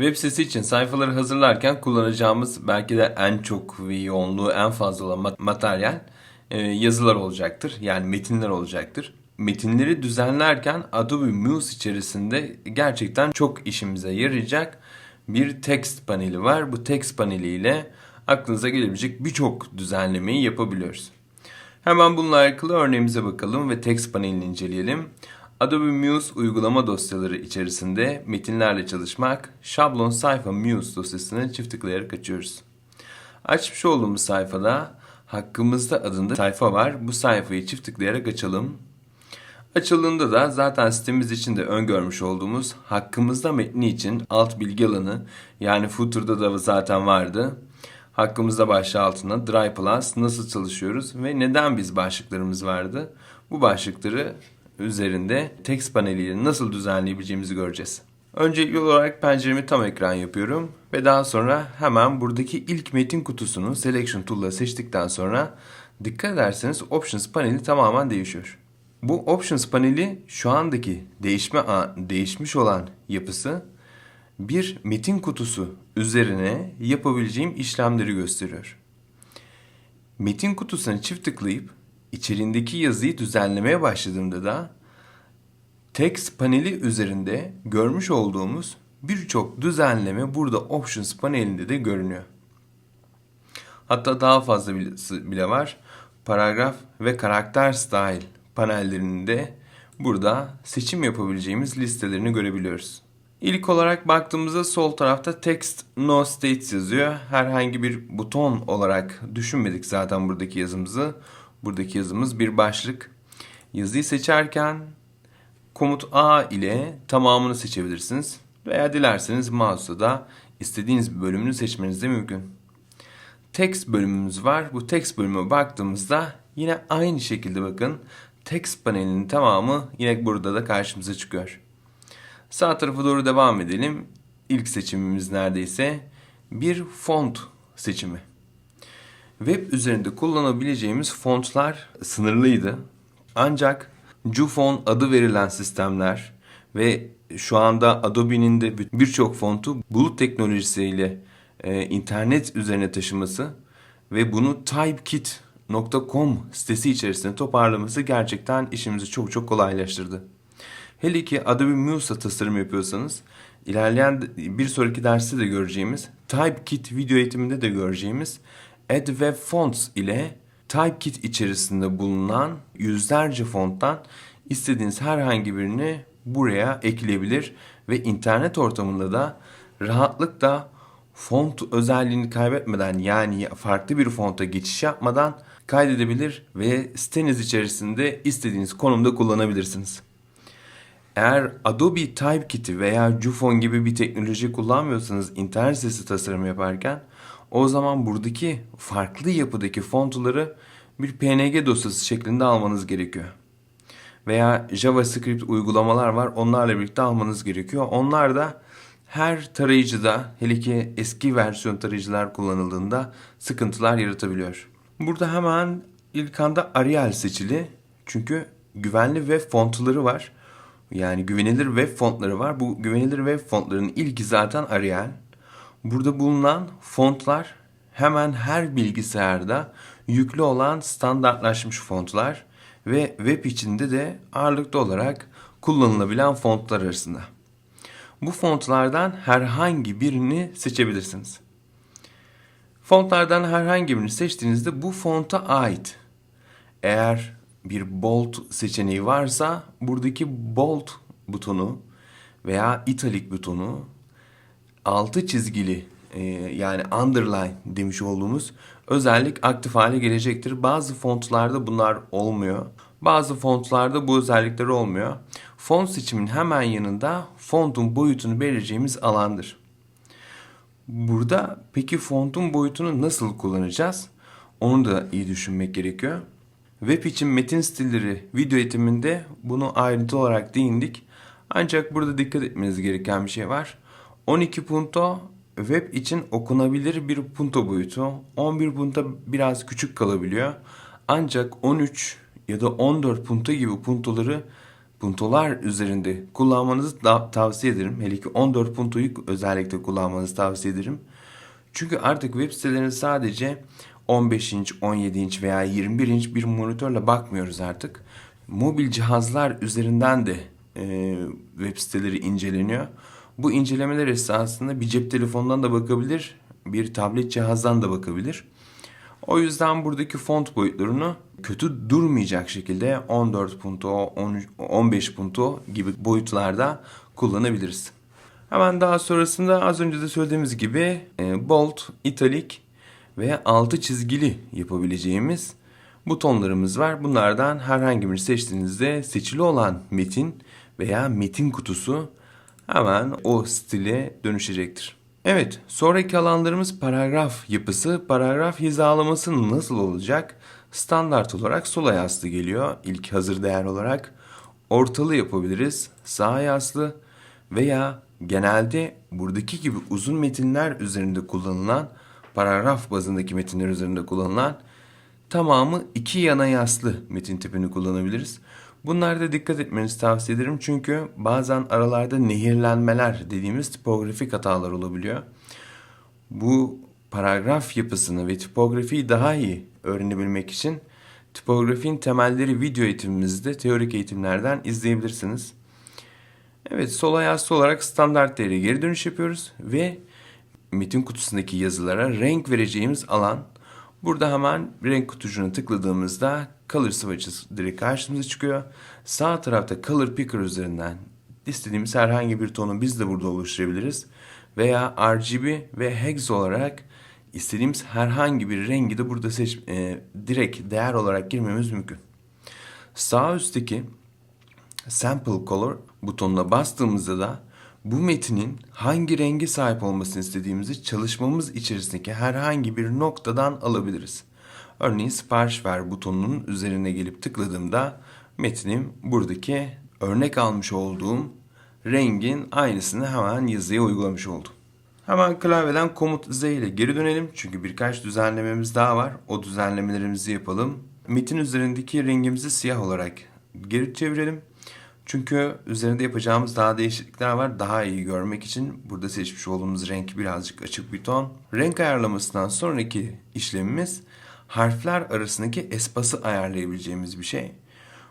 Web sitesi için sayfaları hazırlarken kullanacağımız belki de en çok ve yoğunluğu en fazla olan mat- materyal e, yazılar olacaktır. Yani metinler olacaktır. Metinleri düzenlerken Adobe Muse içerisinde gerçekten çok işimize yarayacak bir text paneli var. Bu text paneliyle aklınıza gelebilecek birçok düzenlemeyi yapabiliyoruz. Hemen bununla alakalı örneğimize bakalım ve text panelini inceleyelim. Adobe Muse uygulama dosyaları içerisinde metinlerle çalışmak, şablon sayfa Muse dosyasını çift tıklayarak açıyoruz. Açmış olduğumuz sayfada hakkımızda adında sayfa var. Bu sayfayı çift tıklayarak açalım. Açıldığında da zaten sitemiz için de öngörmüş olduğumuz hakkımızda metni için alt bilgi alanı yani footer'da da zaten vardı. Hakkımızda başlığı altına Dry Plus nasıl çalışıyoruz ve neden biz başlıklarımız vardı? Bu başlıkları üzerinde text paneliyle nasıl düzenleyebileceğimizi göreceğiz. Öncelikli olarak penceremi tam ekran yapıyorum ve daha sonra hemen buradaki ilk metin kutusunu Selection Tool'la seçtikten sonra dikkat ederseniz Options paneli tamamen değişiyor. Bu Options paneli şu andaki değişme değişmiş olan yapısı bir metin kutusu üzerine yapabileceğim işlemleri gösteriyor. Metin kutusuna çift tıklayıp içerindeki yazıyı düzenlemeye başladığımda da text paneli üzerinde görmüş olduğumuz birçok düzenleme burada Options panelinde de görünüyor. Hatta daha fazla bile var. Paragraf ve karakter style panellerinde burada seçim yapabileceğimiz listelerini görebiliyoruz. İlk olarak baktığımızda sol tarafta text no states yazıyor. Herhangi bir buton olarak düşünmedik zaten buradaki yazımızı. Buradaki yazımız bir başlık. Yazıyı seçerken komut A ile tamamını seçebilirsiniz. Veya dilerseniz mouse'da da istediğiniz bir bölümünü seçmeniz de mümkün. Text bölümümüz var. Bu text bölümüne baktığımızda yine aynı şekilde bakın text panelinin tamamı yine burada da karşımıza çıkıyor. Sağ tarafa doğru devam edelim. İlk seçimimiz neredeyse bir font seçimi. Web üzerinde kullanabileceğimiz fontlar sınırlıydı. Ancak Jufon adı verilen sistemler ve şu anda Adobe'nin de birçok fontu bulut teknolojisiyle e, internet üzerine taşıması ve bunu typekit.com sitesi içerisinde toparlaması gerçekten işimizi çok çok kolaylaştırdı. Hele ki Adobe Muse'la tasarım yapıyorsanız ilerleyen bir sonraki derste de göreceğimiz Typekit video eğitiminde de göreceğimiz Web Fonts ile Typekit içerisinde bulunan yüzlerce fonttan istediğiniz herhangi birini buraya ekleyebilir ve internet ortamında da rahatlıkla font özelliğini kaybetmeden yani farklı bir fonta geçiş yapmadan kaydedebilir ve siteniz içerisinde istediğiniz konumda kullanabilirsiniz. Eğer Adobe Typekit'i veya Jufon gibi bir teknoloji kullanmıyorsanız internet sitesi tasarımı yaparken o zaman buradaki farklı yapıdaki fontları bir PNG dosyası şeklinde almanız gerekiyor. Veya JavaScript uygulamalar var onlarla birlikte almanız gerekiyor. Onlar da her tarayıcıda hele ki eski versiyon tarayıcılar kullanıldığında sıkıntılar yaratabiliyor. Burada hemen ilk anda Arial seçili. Çünkü güvenli web fontları var. Yani güvenilir web fontları var. Bu güvenilir web fontlarının ilki zaten Arial. Burada bulunan fontlar hemen her bilgisayarda yüklü olan standartlaşmış fontlar ve web içinde de ağırlıklı olarak kullanılabilen fontlar arasında. Bu fontlardan herhangi birini seçebilirsiniz. Fontlardan herhangi birini seçtiğinizde bu fonta ait. Eğer bir bold seçeneği varsa buradaki bold butonu veya italik butonu altı çizgili e, yani underline demiş olduğumuz özellik aktif hale gelecektir. Bazı fontlarda bunlar olmuyor. Bazı fontlarda bu özellikler olmuyor. Font seçimin hemen yanında fontun boyutunu belirleyeceğimiz alandır. Burada peki fontun boyutunu nasıl kullanacağız? Onu da iyi düşünmek gerekiyor. Web için metin stilleri video eğitiminde bunu ayrıntı olarak değindik. Ancak burada dikkat etmeniz gereken bir şey var. 12 punto web için okunabilir bir punto boyutu. 11 punto biraz küçük kalabiliyor. Ancak 13 ya da 14 punto gibi puntoları puntolar üzerinde kullanmanızı da tavsiye ederim. Hele ki 14 puntoyu özellikle kullanmanızı tavsiye ederim. Çünkü artık web sitelerine sadece 15 inç, 17 inç veya 21 inç bir monitörle bakmıyoruz artık. Mobil cihazlar üzerinden de e, web siteleri inceleniyor. Bu incelemeler esasında bir cep telefonundan da bakabilir, bir tablet cihazdan da bakabilir. O yüzden buradaki font boyutlarını kötü durmayacak şekilde 14 punto, 13, 15 punto gibi boyutlarda kullanabiliriz. Hemen daha sonrasında az önce de söylediğimiz gibi e, bold, italik ve altı çizgili yapabileceğimiz butonlarımız var. Bunlardan herhangi birini seçtiğinizde seçili olan metin veya metin kutusu hemen o stile dönüşecektir. Evet, sonraki alanlarımız paragraf yapısı. Paragraf hizalaması nasıl olacak? Standart olarak sol ayaslı geliyor ilk hazır değer olarak. Ortalı yapabiliriz, sağ ayaslı veya genelde buradaki gibi uzun metinler üzerinde kullanılan, paragraf bazındaki metinler üzerinde kullanılan tamamı iki yana yaslı metin tipini kullanabiliriz. Bunlarda dikkat etmenizi tavsiye ederim çünkü bazen aralarda nehirlenmeler dediğimiz tipografik hatalar olabiliyor. Bu paragraf yapısını ve tipografiyi daha iyi öğrenebilmek için tipografinin temelleri video eğitimimizde teorik eğitimlerden izleyebilirsiniz. Evet sol ayaklı olarak standart değeri geri dönüş yapıyoruz ve metin kutusundaki yazılara renk vereceğimiz alan Burada hemen renk kutucuğuna tıkladığımızda Color Swatches direkt karşımıza çıkıyor. Sağ tarafta Color Picker üzerinden istediğimiz herhangi bir tonu biz de burada oluşturabiliriz. Veya RGB ve Hex olarak istediğimiz herhangi bir rengi de burada seç, e, direkt değer olarak girmemiz mümkün. Sağ üstteki Sample Color butonuna bastığımızda da bu metinin hangi rengi sahip olmasını istediğimizi çalışmamız içerisindeki herhangi bir noktadan alabiliriz. Örneğin sipariş ver butonunun üzerine gelip tıkladığımda metnim buradaki örnek almış olduğum rengin aynısını hemen yazıya uygulamış oldum. Hemen klavyeden komut Z ile geri dönelim çünkü birkaç düzenlememiz daha var. O düzenlemelerimizi yapalım. Metin üzerindeki rengimizi siyah olarak geri çevirelim. Çünkü üzerinde yapacağımız daha değişiklikler var. Daha iyi görmek için burada seçmiş olduğumuz renk birazcık açık bir ton. Renk ayarlamasından sonraki işlemimiz harfler arasındaki espası ayarlayabileceğimiz bir şey.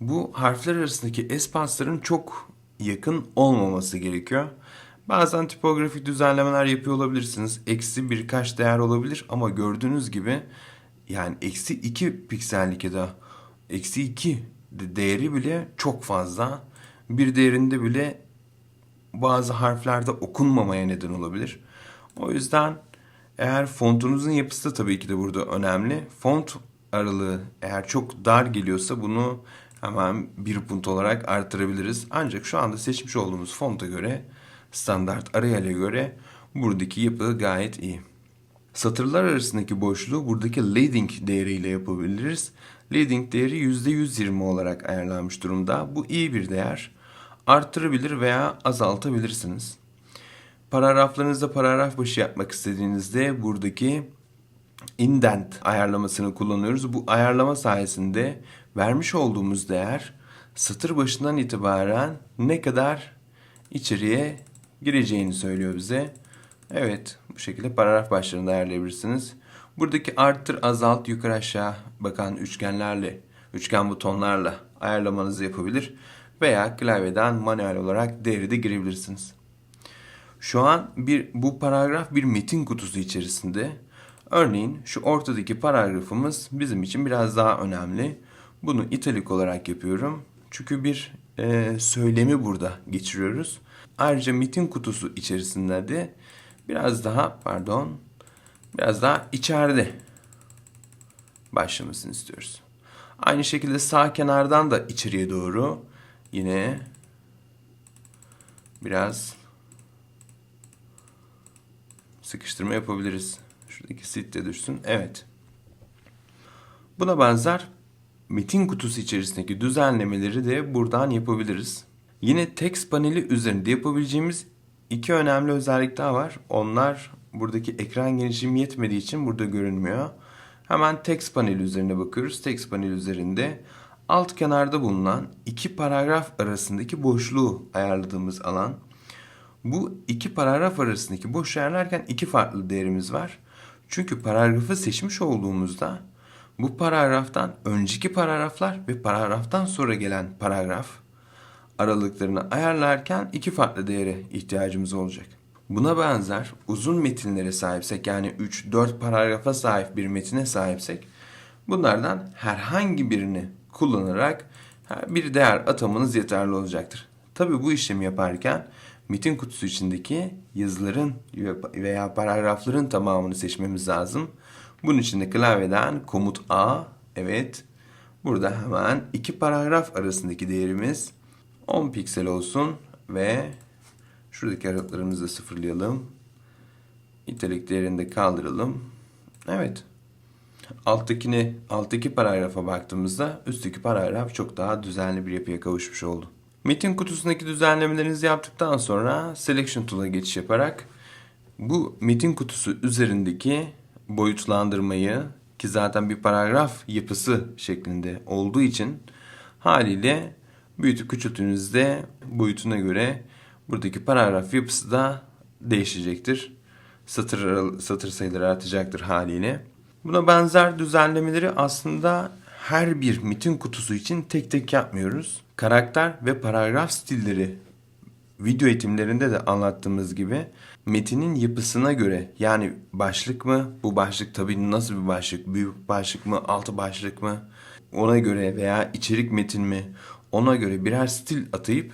Bu harfler arasındaki espasların çok yakın olmaması gerekiyor. Bazen tipografik düzenlemeler yapıyor olabilirsiniz. Eksi birkaç değer olabilir ama gördüğünüz gibi yani eksi 2 piksellik ya da eksi 2 değeri bile çok fazla bir değerinde bile bazı harflerde okunmamaya neden olabilir. O yüzden eğer fontunuzun yapısı da tabii ki de burada önemli. Font aralığı eğer çok dar geliyorsa bunu hemen bir punt olarak artırabiliriz. Ancak şu anda seçmiş olduğumuz fonta göre standart Arial'e göre buradaki yapı gayet iyi. Satırlar arasındaki boşluğu buradaki leading değeriyle yapabiliriz. Leading değeri %120 olarak ayarlanmış durumda. Bu iyi bir değer arttırabilir veya azaltabilirsiniz. Paragraflarınızda paragraf başı yapmak istediğinizde buradaki indent ayarlamasını kullanıyoruz. Bu ayarlama sayesinde vermiş olduğumuz değer satır başından itibaren ne kadar içeriye gireceğini söylüyor bize. Evet bu şekilde paragraf başlarını ayarlayabilirsiniz. Buradaki arttır azalt yukarı aşağı bakan üçgenlerle üçgen butonlarla ayarlamanızı yapabilir veya klavyeden manuel olarak değeri de girebilirsiniz. Şu an bir bu paragraf bir metin kutusu içerisinde. Örneğin şu ortadaki paragrafımız bizim için biraz daha önemli. Bunu italik olarak yapıyorum. Çünkü bir e, söylemi burada geçiriyoruz. Ayrıca metin kutusu içerisinde de biraz daha pardon biraz daha içeride başlamasını istiyoruz. Aynı şekilde sağ kenardan da içeriye doğru Yine biraz sıkıştırma yapabiliriz. Şuradaki sit de düşsün. Evet. Buna benzer metin kutusu içerisindeki düzenlemeleri de buradan yapabiliriz. Yine text paneli üzerinde yapabileceğimiz iki önemli özellik daha var. Onlar buradaki ekran genişliğim yetmediği için burada görünmüyor. Hemen text paneli üzerine bakıyoruz. Text paneli üzerinde alt kenarda bulunan iki paragraf arasındaki boşluğu ayarladığımız alan. Bu iki paragraf arasındaki boşluğu ayarlarken iki farklı değerimiz var. Çünkü paragrafı seçmiş olduğumuzda bu paragraftan önceki paragraflar ve paragraftan sonra gelen paragraf aralıklarını ayarlarken iki farklı değere ihtiyacımız olacak. Buna benzer uzun metinlere sahipsek yani 3-4 paragrafa sahip bir metine sahipsek bunlardan herhangi birini kullanarak bir değer atamanız yeterli olacaktır. Tabi bu işlemi yaparken metin kutusu içindeki yazıların veya paragrafların tamamını seçmemiz lazım. Bunun için de klavyeden komut A, evet. Burada hemen iki paragraf arasındaki değerimiz 10 piksel olsun ve şuradaki aralıklarımızı da sıfırlayalım. İtalik değerini de kaldıralım. Evet. Alttakini, alttaki paragrafa baktığımızda üstteki paragraf çok daha düzenli bir yapıya kavuşmuş oldu. Metin kutusundaki düzenlemelerinizi yaptıktan sonra Selection Tool'a geçiş yaparak bu metin kutusu üzerindeki boyutlandırmayı ki zaten bir paragraf yapısı şeklinde olduğu için haliyle büyütüp küçülttüğünüzde boyutuna göre buradaki paragraf yapısı da değişecektir. Satır, satır sayıları artacaktır haliyle. Buna benzer düzenlemeleri aslında her bir metin kutusu için tek tek yapmıyoruz. Karakter ve paragraf stilleri video eğitimlerinde de anlattığımız gibi metinin yapısına göre yani başlık mı bu başlık tabii nasıl bir başlık büyük başlık mı altı başlık mı ona göre veya içerik metin mi ona göre birer stil atayıp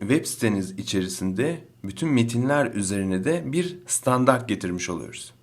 web siteniz içerisinde bütün metinler üzerine de bir standart getirmiş oluyoruz.